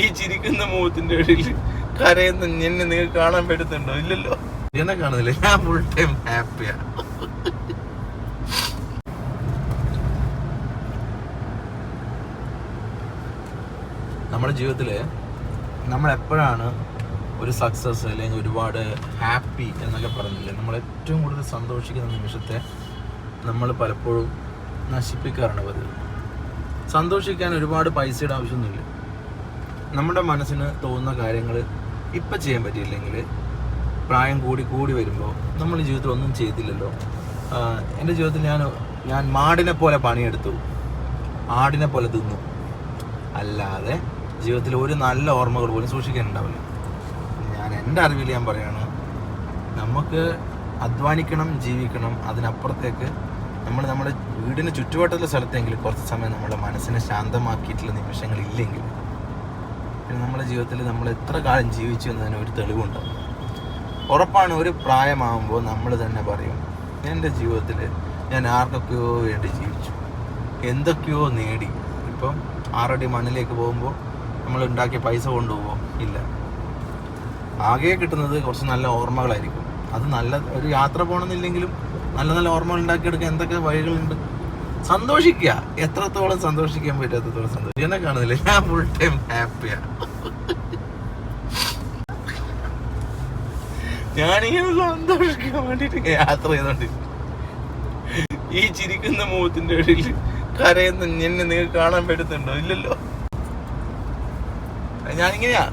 ഈ ചിരിക്കുന്ന മുഖത്തിന്റെ ഇടയിൽ കരയുന്ന എന്നെ നിങ്ങൾക്ക് കാണാൻ പറ്റുന്നുണ്ടോ ഇല്ലല്ലോ. എന്നെ കാണുന്നില്ല. ഞാൻ ഫുൾ ടൈം ഹാപ്പിയാ നമ്മുടെ ജീവിതത്തിൽ നമ്മൾ എപ്പോഴാണ് ഒരു സക്സസ് അല്ലെങ്കിൽ ഒരുപാട് ഹാപ്പി എന്നൊക്കെ പറഞ്ഞില്ലേ? നമ്മൾ ഏറ്റവും കൂടുതൽ സന്തോഷിക്കുന്ന നിമിഷത്തെ നമ്മൾ പലപ്പോഴും നശിപ്പിക്കാറാണ് പതിവ്. സന്തോഷിക്കാൻ ഒരുപാട് പൈസയുടെ ആവശ്യമൊന്നുമില്ല. നമ്മുടെ മനസ്സിന് തോന്നുന്ന കാര്യങ്ങൾ ഇപ്പം ചെയ്യാൻ പറ്റിയില്ലെങ്കിൽ പ്രായം കൂടി കൂടി വരുമ്പോൾ നമ്മൾ ജീവിതത്തിൽ ഒന്നും ചെയ്തില്ലല്ലോ. എന്റെ ജീവിതത്തിൽ ഞാൻ ഞാൻ മാടിനെ പോലെ പണിയെടുത്തു. ആടിനെ പോലെ തിന്നു. അല്ലാതെ ജീവിതത്തിൽ ഒരു നല്ല ഓർമ്മകൾ പോലും സൂക്ഷിക്കാനുണ്ടാവില്ല. ഞാൻ എന്റെ അറിവിൽ ഞാൻ പറയാണ് നമുക്ക് അധ്വാനിക്കണം ജീവിക്കണം. അതിനപ്പുറത്തേക്ക് നമ്മൾ നമ്മുടെ വീടിന് ചുറ്റുവട്ടത്തുള്ള സ്ഥലത്തെങ്കിലും കുറച്ച് സമയം നമ്മുടെ മനസ്സിനെ ശാന്തമാക്കിയിട്ടുള്ള നിമിഷങ്ങൾ ഇല്ലെങ്കിൽ പിന്നെ നമ്മുടെ ജീവിതത്തിൽ നമ്മൾ എത്ര കാലം ജീവിച്ചു എന്നതിന് ഒരു തെളിവുണ്ട്. ഉറപ്പാണ് ഒരു പ്രായമാകുമ്പോൾ നമ്മൾ തന്നെ പറയും എന്റെ ജീവിതത്തിൽ ഞാൻ ആർക്കൊക്കെയോ വേണ്ടി ജീവിച്ചു. എന്തൊക്കെയോ നേടി. ഇപ്പം ആറടി മണ്ണിലേക്ക് പോകുമ്പോൾ നമ്മൾ ഉണ്ടാക്കിയ പൈസ കൊണ്ടുപോകുമോ ഇല്ല. ആകെ കിട്ടുന്നത് കുറച്ച് നല്ല ഓർമ്മകളായിരിക്കും. അത് നല്ല ഒരു യാത്ര പോകണമെന്നില്ലെങ്കിലും നല്ല നല്ല ഓർമ്മകൾ ഉണ്ടാക്കിയെടുക്കാൻ എന്തൊക്കെ വഴികളുണ്ട്? സന്തോഷിക്കുക എത്രത്തോളം സന്തോഷിക്കാൻ പറ്റാത്തത്തോളം സന്തോഷിക്കുക എന്നെ കാണുന്നില്ല? ഞാൻ ഫുൾ ടൈം ഹാപ്പിയാണ് ഞാനിങ്ങനെ സന്തോഷിക്കാൻ വേണ്ടിട്ട് യാത്ര ചെയ്തോണ്ടിരിക്കും ഈ ചിരിക്കുന്ന മുഖത്തിന്റെ ഇടയിൽ കരയുന്ന എന്നെ നിങ്ങൾക്ക് കാണാൻ പറ്റുന്നുണ്ടോ ഇല്ലല്ലോ. ഞാനിങ്ങനെയാ.